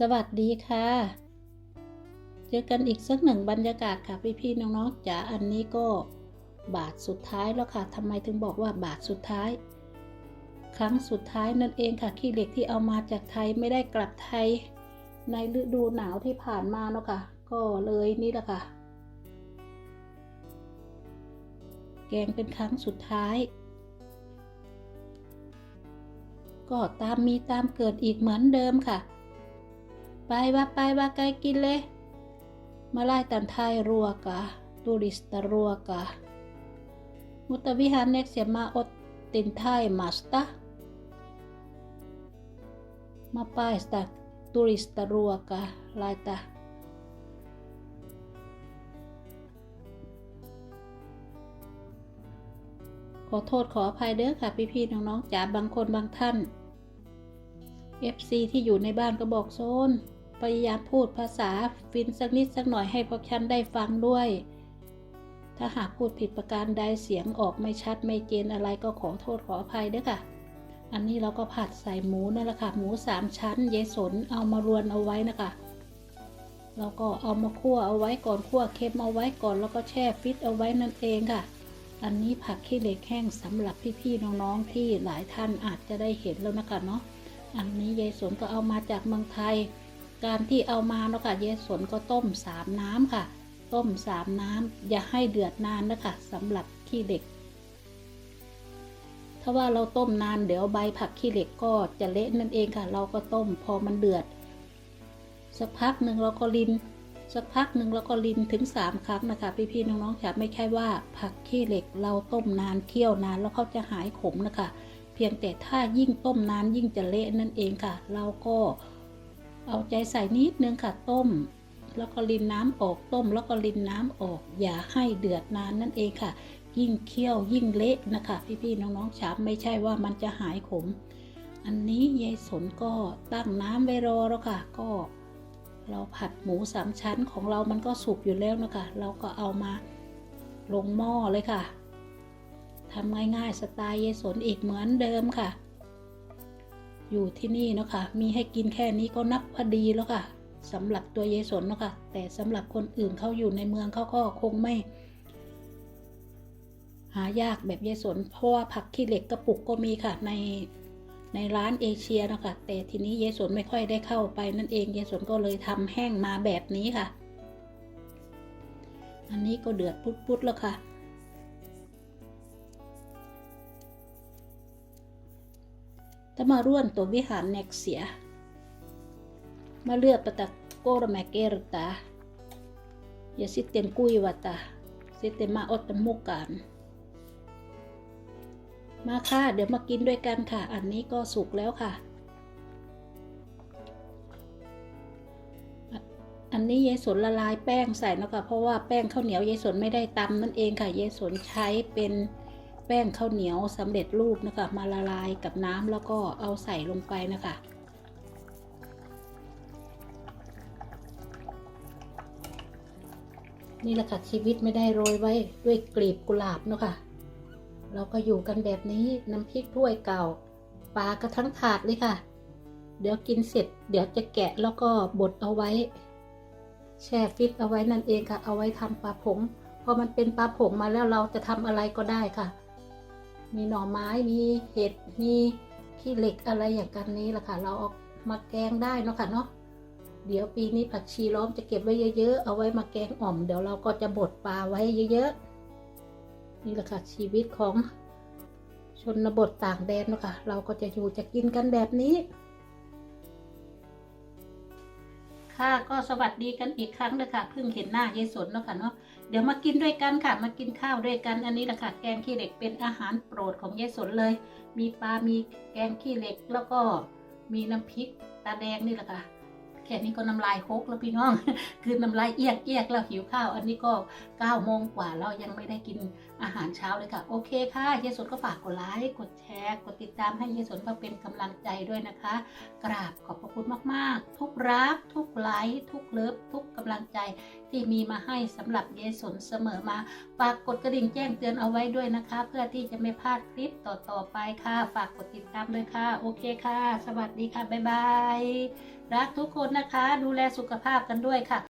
สวัสดีค่ะ เจอกันอีกสักหนึ่งบรรยากาศค่ะพี่ๆน้องๆจ๋าอันนี้ก็บาทสุดท้ายแล้วค่ะทำไมถึงบอกว่าบาทสุดท้าย ครั้งสุดท้ายนั่นเองค่ะขี้เหล็กที่เอามาจากไทยไม่ได้กลับไทย ในฤดูหนาวที่ผ่านมาเนาะค่ะ ก็เลยนี่แหละค่ะ แกงเป็นครั้งสุดท้าย ก็ตามมีตามเกิดอีกเหมือนเดิมค่ะ ไปว่าไปว่าไกลกินเลยมาไล่ตันไทยรัวกะตูริสตรัวกะมุตวิหารเน็กเสียมาอดตินไทยมาสตามาไปสตาตูริสตรัวกะไล่ตา ขอโทษขออภัยเด้อค่ะพี่ๆน้องๆจ๋าบางคนบางท่าน FC ที่อยู่ในบ้านก็บอกโซน พยายามพูดภาษาฟินสักนิดสักหน่อยให้พวกฉันได้ฟังด้วย ถ้าหากพูดผิดประการใดเสียงออกไม่ชัดไม่เจนอะไรก็ขอโทษขออภัยด้วยค่ะ อันนี้เราก็ผัดใส่หมูนั่นแหละค่ะ หมูสามชั้นเยสนเอามารวนเอาไว้นะคะแล้วก็เอามาคั่วเอาไว้ก่อนคั่วเค็มเอาไว้ก่อนแล้วก็แช่ฟิตเอาไว้นั่นเองค่ะ อันนี้ผักขี้เหล็กแห้งสำหรับพี่ๆน้องๆที่หลายท่านอาจจะได้เห็นแล้วนะคะเนาะ อันนี้ยายสนก็เอามาจากเมืองไทย การที่เอามาเนาะค่ะยายสนก็ต้มสามน้ำค่ะ ต้มสามน้ำอย่าให้เดือดนานนะคะสำหรับขี้เหล็ก ถ้าว่าเราต้มนานเดี๋ยวใบผักขี้เหล็กก็จะเละนั่นเองค่ะ เราก็ต้มพอมันเดือด สักพักหนึ่งเราก็ลินสักพักหนึ่งเราก็ลินถึงสามครั้งนะคะ พี่ๆน้องๆค่ะไม่ใช่ว่าผักขี้เหล็กเราต้มนานเคี่ยวนานแล้วเขาจะหายขมนะคะ เพียงแต่ถ้ายิ่งต้มนานยิ่งจะเละนั่นเองค่ะ เราก็ เอาใจใส่นิดนึงค่ะต้ม แล้วก็รินน้ำออกต้ม แล้วก็รินน้ำออก อย่าให้เดือดนานนั่นเองค่ะ ยิ่งเคี่ยวยิ่งเละนะคะ พี่ๆน้องๆฉาบไม่ใช่ว่ามันจะหายขม อันนี้ยายสนก็ตั้งน้ำไว้รอแล้วค่ะ ก็ เราผัดหมูสามชั้นของเรามันก็สุกอยู่แล้วนะคะ เราก็เอามาลงหม้อเลยค่ะทำง่ายๆสไตล์เยสนอีกเหมือนเดิมค่ะ อยู่ที่นี่เนาะค่ะมีให้กินแค่นี้ก็นับพอดีแล้วค่ะสำหรับตัวเยสนเนาะค่ะแต่สำหรับคนอื่นเขาอยู่ในเมืองเขาก็คงไม่ หายากแบบเยสนเพราะว่าผักขี้เหล็กกระปุกก็มีค่ะในในร้านเอเชียเนาะค่ะแต่ทีนี้เยสนไม่ค่อยได้เข้าไปนั่นเองเยสนก็เลยทำแห้งมาแบบนี้ค่ะ อันนี้ก็เดือดปุดๆแล้วค่ะ ถ้ามาร่วนตัววิหารเน็กเสีย มาเลือกปะตะโกรแมเกรตาอย่าสิเต็นกุยวตาสิเต็มาอดตมุกกันมาค่ะ เดี๋ยวมากินด้วยกันค่ะ อันนี้ก็สุกแล้วค่ะ อันนี้ยายสนละลายแป้งใส่นะคะเพราะว่าแป้งข้าวเหนียวยายสนไม่ได้ตำนั่นเองค่ะยายสนใช้เป็น แป้งข้าวเหนียวสำเร็จรูปนะคะ มาละลายกับน้ำแล้วก็เอาใส่ลงไปนะคะ นี่แหละค่ะชีวิตไม่ได้โรยไว้ด้วยกลีบกุหลาบเนาะค่ะ เราก็อยู่กันแบบนี้น้ำพริกถ้วยเก่าปลากระทั้งถาดเลยค่ะ เดี๋ยวกินเสร็จ เดี๋ยวจะแกะแล้วก็บดเอาไว้ แช่ฟิตเอาไว้นั่นเองค่ะ เอาไว้ทำปลาผงพอมันเป็นปลาผงมาแล้วเราจะทำอะไรก็ได้ค่ะ มีหน่อไม้มีเห็ดมีขี้เหล็กอะไรอย่างกันนี้แหละค่ะ เราเอามาแกงได้เนาะค่ะเนาะเดี๋ยวปีนี้ผักชีล้อมจะเก็บไว้เยอะๆ เอาไว้มาแกงอ่อม เดี๋ยวเราก็จะบดปลาไว้เยอะๆ นี่แหละค่ะชีวิตของชนบทต่างแดนเนาะค่ะ เราก็จะอยู่จะกินกันแบบนี้ ค่ะ ก็สวัสดีกันอีกครั้งเลยค่ะเพิ่งเห็นหน้ายายสนแล้วค่ะเนาะเดี๋ยวมากินด้วยกันค่ะ มากินข้าวด้วยกันอันนี้แหละค่ะแกงขี้เหล็กเป็นอาหารโปรดของยายสนเลย มีปลา มีแกงขี้เหล็กแล้วก็มีน้ำพริกตาแดงนี่แหละค่ะ แค่นี้ก็น้ำลายโคกแล้วพี่น้อง คือน้ำลายเอียกเอียกแล้วหิวข้าว อันนี้ก็9ก้าโมงกว่าเรายังไม่ได้กินอาหารเช้าเลยค่ะ โอเคค่ะเยสนก็ฝากกดไลค์กดแชร์กดติดตามให้เยสนเพื่อเป็นกำลังใจด้วยนะคะ กราบขอบพระคุณมากๆ ทุกรัก ทุกไลค์ทุกเลิฟทุกกำลังใจที่มีมาให้สำหรับเยายสนเสมอมาฝากกดกระดิ่งแจ้งเตือนเอาไว้ด้วยนะคะ เพื่อที่จะไม่พลาดคลิปต่อๆไปค่ะ ฝากกดติดตามด้วยค่ะ โอเคค่ะ สวัสดีค่ะบ๊ายบายรักทุกคนนะคะ ดูแลสุขภาพกันด้วยค่ะ